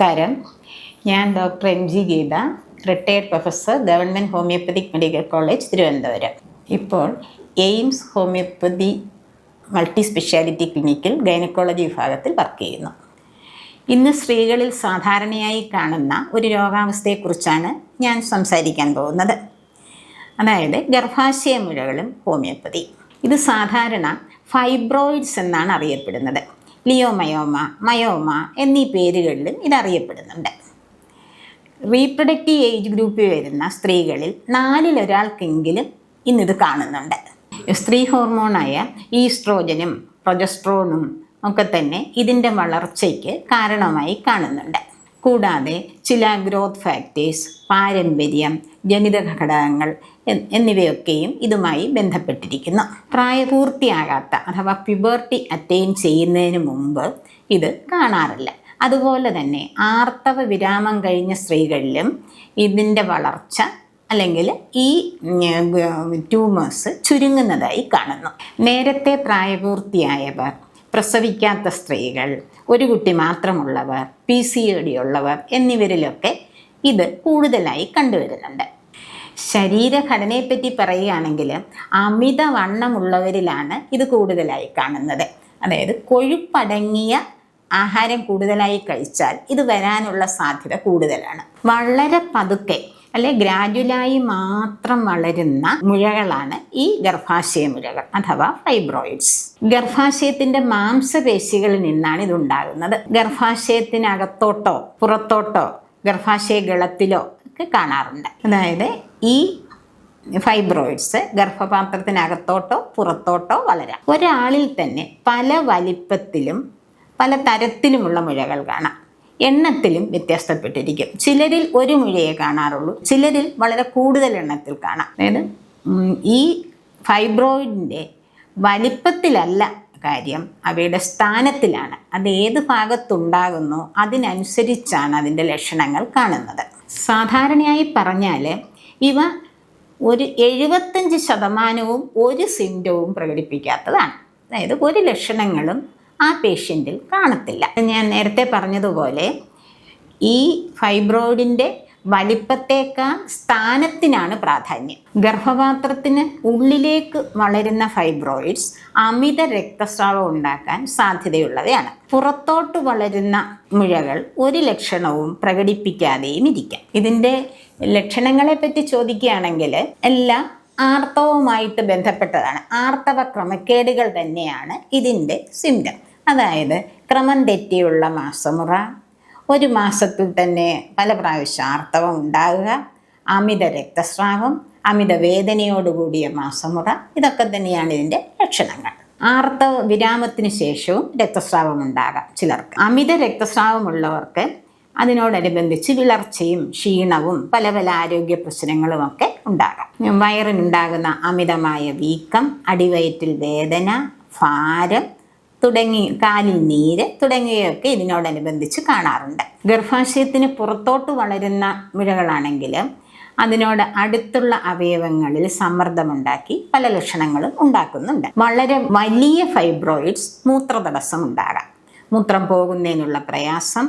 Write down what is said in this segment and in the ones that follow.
നമസ്കാരം. ഞാൻ doctor M G Geetha retired professor government homoeopathic medical college Thiruvananthapuram. ഇപ്പോൾ Aims homoeopathy multi speciality ക്ലിനിക്കിൽ gynaecology വിഭാഗത്തിൽ work ചെയ്യുന്നു. ഇന്ന് സ്ത്രീകളിൽ സാധാരണയായി കാണുന്ന ഒരു രോഗാവസ്ഥയെക്കുറിച്ചാണ് ഞാൻ സംസാരിക്കാൻ പോകുന്നത്. അതായത് ഗർഭാശയ മുഴകളും ഹോമിയോപ്പതി. ഇത് സാധാരണ ഫൈബ്രോയിഡ്സ് എന്നാണ് അറിയപ്പെടുന്നത്. ലിയോമയോമ മയോമ എന്നീ പേരുകളിലും ഇതറിയപ്പെടുന്നുണ്ട്. റീപ്രൊഡക്റ്റീവ് ഏജ് ഗ്രൂപ്പിൽ വരുന്ന സ്ത്രീകളിൽ നാലിലൊരാൾക്കെങ്കിലും ഇന്നിത് കാണുന്നുണ്ട്. സ്ത്രീ ഹോർമോണായ ഈസ്ട്രോജനും പ്രൊജസ്ട്രോണും ഒക്കെ തന്നെ ഇതിന്റെ വളർച്ചയ്ക്ക് കാരണമായി കാണുന്നുണ്ട്. കൂടാതെ ചില ഗ്രോത്ത് ഫാക്ടേഴ്സ് പാരമ്പര്യം ജനിതക ഘടകങ്ങൾ എന്നിവയൊക്കെയും ഇതുമായി ബന്ധപ്പെട്ടിരിക്കുന്നു. പ്രായപൂർത്തിയാകാത്ത അഥവാ പ്യുബർട്ടി അറ്റൈൻ ചെയ്യുന്നതിന് മുമ്പ് ഇത് കാണാറില്ല. അതുപോലെ തന്നെ ആർത്തവ വിരാമം കഴിഞ്ഞ സ്ത്രീകളിലും ഇതിന്റെ വളർച്ച അല്ലെങ്കിൽ ഈ ട്യൂമേഴ്സ് ചുരുങ്ങുന്നതായി കാണുന്നു. നേരത്തെ പ്രായപൂർത്തിയായവർ പ്രസവിക്കാത്ത സ്ത്രീകൾ ഒരു കുട്ടി മാത്രമുള്ളവർ പി സി ഡി ഉള്ളവർ എന്നിവരിലൊക്കെ ഇത് കൂടുതലായി കണ്ടുവരുന്നുണ്ട്. ശരീരഘടനയെപ്പറ്റി പറയുകയാണെങ്കിൽ അമിത വണ്ണമുള്ളവരിലാണ് ഇത് കൂടുതലായി കാണുന്നത്. അതായത് കൊഴുപ്പടങ്ങിയ ആഹാരം കൂടുതലായി കഴിച്ചാൽ ഇത് വരാനുള്ള സാധ്യത കൂടുതലാണ്. വളരെ പതുക്കെ അല്ലെ ഗ്രാജുവലായി മാത്രം വളരുന്ന മുഴകളാണ് ഈ ഗർഭാശയ മുഴകൾ അഥവാ ഫൈബ്രോയിഡ്സ്. ഗർഭാശയത്തിന്റെ മാംസപേശികളിൽ നിന്നാണ് ഇതുണ്ടാകുന്നത്. ഗർഭാശയത്തിനകത്തോട്ടോ പുറത്തോട്ടോ ഗർഭാശയ ഗളത്തിലോ ഒക്കെ കാണാറുണ്ട്. അതായത് ഈ ഫൈബ്രോയിഡ്സ് ഗർഭപാത്രത്തിനകത്തോട്ടോ പുറത്തോട്ടോ വളരാം. ഒരാളിൽ തന്നെ പല വലിപ്പത്തിലും പല തരത്തിലുമുള്ള മുഴകൾ കാണാം. എണ്ണത്തിലും വ്യത്യാസപ്പെട്ടിരിക്കും. ചിലരിൽ ഒരു മുഴയെ കാണാറുള്ളൂ. ചിലരിൽ വളരെ കൂടുതൽ എണ്ണത്തിൽ കാണാം. അതായത് ഈ ഫൈബ്രോയിഡിന്റെ വലിപ്പത്തിലല്ല കാര്യം. അവയുടെ സ്ഥാനത്തിലാണ്. അത് ഏത് ഭാഗത്തുണ്ടാകുന്നു അതിനനുസരിച്ചാണ് അതിന്റെ ലക്ഷണങ്ങൾ കാണുന്നത്. സാധാരണയായി പറഞ്ഞാൽ ഇവ ഒരു എഴുപത്തഞ്ച് ശതമാനവും ഒരു സിംറ്റവും പ്രകടിപ്പിക്കാത്തതാണ്. അതായത് ഒരു ലക്ഷണങ്ങളും ആ പേഷ്യന്റിൽ കാണത്തില്ല. ഞാൻ നേരത്തെ പറഞ്ഞതുപോലെ ഈ ഫൈബ്രോയിഡിന്റെ വലിപ്പത്തേക്കാൾ സ്ഥാനത്തിനാണ് പ്രാധാന്യം. ഗർഭപാത്രത്തിന് ഉള്ളിലേക്ക് വളരുന്ന ഫൈബ്രോയിഡ്സ് അമിത രക്തസ്രാവം ഉണ്ടാക്കാൻ സാധ്യതയുള്ളവയാണ്. പുറത്തോട്ട് വളരുന്ന മുഴകൾ ഒരു ലക്ഷണവും പ്രകടിപ്പിക്കാതെയും ഇരിക്കാം. ഇതിന്റെ ലക്ഷണങ്ങളെപ്പറ്റി ചോദിക്കുകയാണെങ്കിൽ എല്ലാം ആർത്തവവുമായിട്ട് ബന്ധപ്പെട്ടതാണ്. ആർത്തവ ക്രമക്കേടുകൾ തന്നെയാണ് ഇതിന്റെ സിംറ്റം അതായത് ക്രമം തെറ്റിയുള്ള മാസമുറ ഒരു മാസത്തിൽ തന്നെ പല പ്രാവശ്യം ആർത്തവം ഉണ്ടാകുക അമിത രക്തസ്രാവം അമിത വേദനയോടുകൂടിയ മാസമുറ ഇതൊക്കെ തന്നെയാണ് ഇതിന്റെ ലക്ഷണങ്ങൾ. ആർത്തവ വിരാമത്തിന് ശേഷവും രക്തസ്രാവം ഉണ്ടാകാം ചിലർക്ക്. അമിത രക്തസ്രാവമുള്ളവർക്ക് അതിനോടനുബന്ധിച്ച് വിളർച്ചയും ക്ഷീണവും പല പല ആരോഗ്യ പ്രശ്നങ്ങളുമൊക്കെ ഉണ്ടാകാം. വയറിനുണ്ടാകുന്ന അമിതമായ വീക്കം അടിവയറ്റിൽ വേദന ഭാരം തുടങ്ങി കാലിൽ നീര് തുടങ്ങിയവയൊക്കെ ഇതിനോടനുബന്ധിച്ച് കാണാറുണ്ട്. ഗർഭാശയത്തിന് പുറത്തോട്ട് വളരുന്ന മുഴകളാണെങ്കിൽ അതിനോട് അടുത്തുള്ള അവയവങ്ങളിൽ സമ്മർദ്ദമുണ്ടാക്കി പല ലക്ഷണങ്ങളും ഉണ്ടാക്കുന്നുണ്ട്. വളരെ വലിയ ഫൈബ്രോയിഡ്സ് മൂത്രതടസ്സം ഉണ്ടാകാം. മൂത്രം പോകുന്നതിനുള്ള പ്രയാസം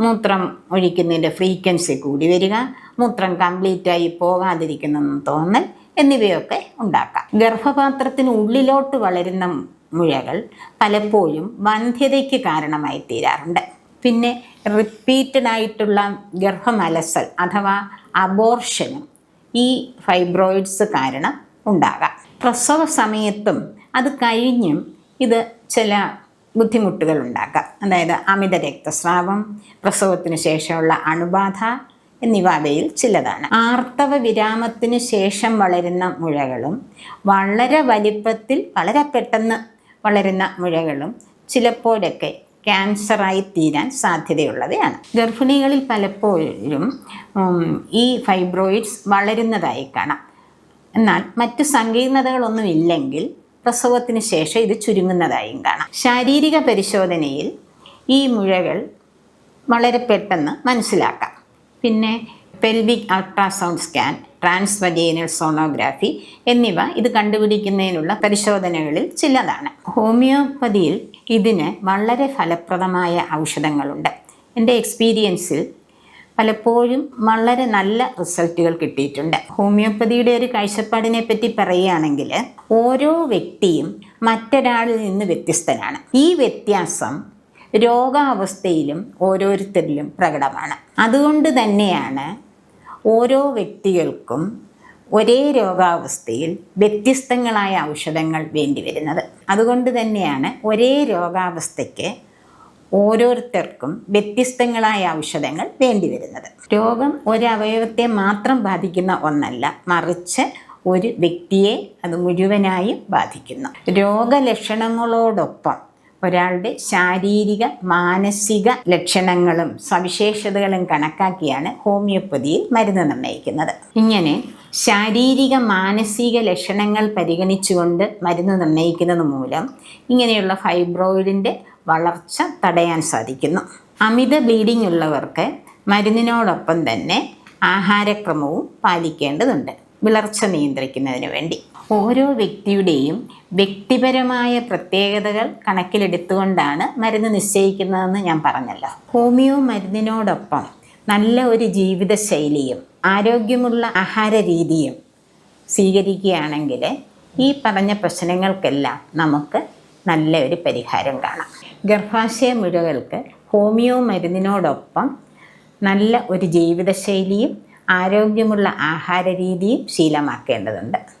മൂത്രം ഒഴിക്കുന്നതിന്റെ ഫ്രീക്വൻസി കൂടി വരിക മൂത്രം കംപ്ലീറ്റായി പോകാതിരിക്കുന്നെന്ന് തോന്നൽ എന്നിവയൊക്കെ ഉണ്ടാക്കാം. ഗർഭപാത്രത്തിന് ഉള്ളിലോട്ട് വളരുന്ന മുഴകൾ പലപ്പോഴും വന്ധ്യതയ്ക്ക് കാരണമായി തീരാറുണ്ട് പിന്നെ റിപ്പീറ്റഡ് ആയിട്ടുള്ള ഗർഭമലസൽ അഥവാ അബോർഷനും ഈ ഫൈബ്രോയിഡ്സ് കാരണം ഉണ്ടാകാം. പ്രസവ സമയത്തും അത് കഴിഞ്ഞും ഇത് ചില ബുദ്ധിമുട്ടുകൾ ഉണ്ടാക്കാം. അതായത് അമിത രക്തസ്രാവം പ്രസവത്തിന് ശേഷമുള്ള അണുബാധ എന്നിവ അവയിൽ ചിലതാണ്. ആർത്തവ വിരാമത്തിന് ശേഷം വളരുന്ന മുഴകളും വളരെ വലിപ്പത്തിൽ വളരെ പെട്ടെന്ന് വളരുന്ന മുഴകളും ചിലപ്പോഴൊക്കെ ക്യാൻസറായി തീരാൻ സാധ്യതയുള്ളവയാണ്. ഗർഭിണികളിൽ പലപ്പോഴും ഈ ഫൈബ്രോയിഡ്സ് വളരുന്നതായി കാണാം. എന്നാൽ മറ്റ് സങ്കീർണതകളൊന്നും ഇല്ലെങ്കിൽ പ്രസവത്തിന് ശേഷം ഇത് ചുരുങ്ങുന്നതായും കാണാം. ശാരീരിക പരിശോധനയിൽ ഈ മുഴകൾ വളരെ പെട്ടെന്ന് മനസ്സിലാക്കാം. പിന്നെ pelvic ultrasound scan transvaginal sonography എന്നിവ ഇത് കണ്ടുപിടിക്കുന്നതിനുള്ള പരിശോധനകളിൽ ചിലതാണ്. ഹോമിയോപ്പതിയിൽ ഇതിന് വളരെ ഫലപ്രദമായ ഔഷധങ്ങളുണ്ട്. എന്റെ എക്സ്പീരിയൻസിൽ പലപ്പോഴും വളരെ നല്ല റിസൾട്ടുകൾ കിട്ടിയിട്ടുണ്ട്. ഹോമിയോപ്പതിയുടെ ഒരു കാഴ്ചപ്പാടിനെ പറ്റി പറയുകയാണെങ്കിൽ ഓരോ വ്യക്തിയും മറ്റൊരാളിൽ നിന്ന് വ്യത്യസ്തനാണ്. ഈ വ്യത്യാസം രോഗാവസ്ഥയിലും ഓരോരുത്തരിലും പ്രകടമാണ്. അതുകൊണ്ട് തന്നെയാണ് ഓരോ വ്യക്തികൾക്കും ഒരേ രോഗാവസ്ഥയിൽ വ്യത്യസ്തങ്ങളായ ഔഷധങ്ങൾ വേണ്ടിവരുന്നത് അതുകൊണ്ട് തന്നെയാണ് ഒരേ രോഗാവസ്ഥയ്ക്ക് ഓരോരുത്തർക്കും വ്യത്യസ്തങ്ങളായ ഔഷധങ്ങൾ വേണ്ടിവരുന്നത് രോഗം ഒരവയവത്തെ മാത്രം ബാധിക്കുന്ന ഒന്നല്ല മറിച്ച് ഒരു വ്യക്തിയെ അത് മുഴുവനായും ബാധിക്കുന്നു. രോഗലക്ഷണങ്ങളോടൊപ്പം ഒരാളുടെ ശാരീരിക മാനസിക ലക്ഷണങ്ങളും സവിശേഷതകളും കണക്കാക്കിയാണ് ഹോമിയോപ്പതിയിൽ മരുന്ന് നിർണയിക്കുന്നത്. ഇങ്ങനെ ശാരീരിക മാനസിക ലക്ഷണങ്ങൾ പരിഗണിച്ചുകൊണ്ട് മരുന്ന് നിർണയിക്കുന്നത് മൂലം ഇങ്ങനെയുള്ള ഫൈബ്രോയിഡിന്റെ വളർച്ച തടയാൻ സാധിക്കുന്നു. അമിത ബ്ലീഡിംഗ് ഉള്ളവർക്ക് മരുന്നിനോടൊപ്പം തന്നെ ആഹാരക്രമവും പാലിക്കേണ്ടതുണ്ട്. വിളർച്ച നിയന്ത്രിക്കുന്നതിന് വേണ്ടി. ഓരോ വ്യക്തിയുടെയും വ്യക്തിപരമായ പ്രത്യേകതകൾ കണക്കിലെടുത്തുകൊണ്ടാണ് മരുന്ന് നിശ്ചയിക്കുന്നതെന്ന് ഞാൻ പറഞ്ഞല്ലോ. ഹോമിയോ മരുന്നിനോടൊപ്പം നല്ല ഒരു ജീവിതശൈലിയും ആരോഗ്യമുള്ള ആഹാര രീതിയും സ്വീകരിക്കുകയാണെങ്കിൽ ഈ പറഞ്ഞ പ്രശ്നങ്ങൾക്കെല്ലാം നമുക്ക് നല്ല ഒരു പരിഹാരം കാണാം. ഗർഭാശയ മുഴകൾക്ക് ഹോമിയോ മരുന്നിനോടൊപ്പം നല്ല ഒരു ജീവിതശൈലിയും ആരോഗ്യമുള്ള ആഹാര രീതിയും ശീലമാക്കേണ്ടതുണ്ട്.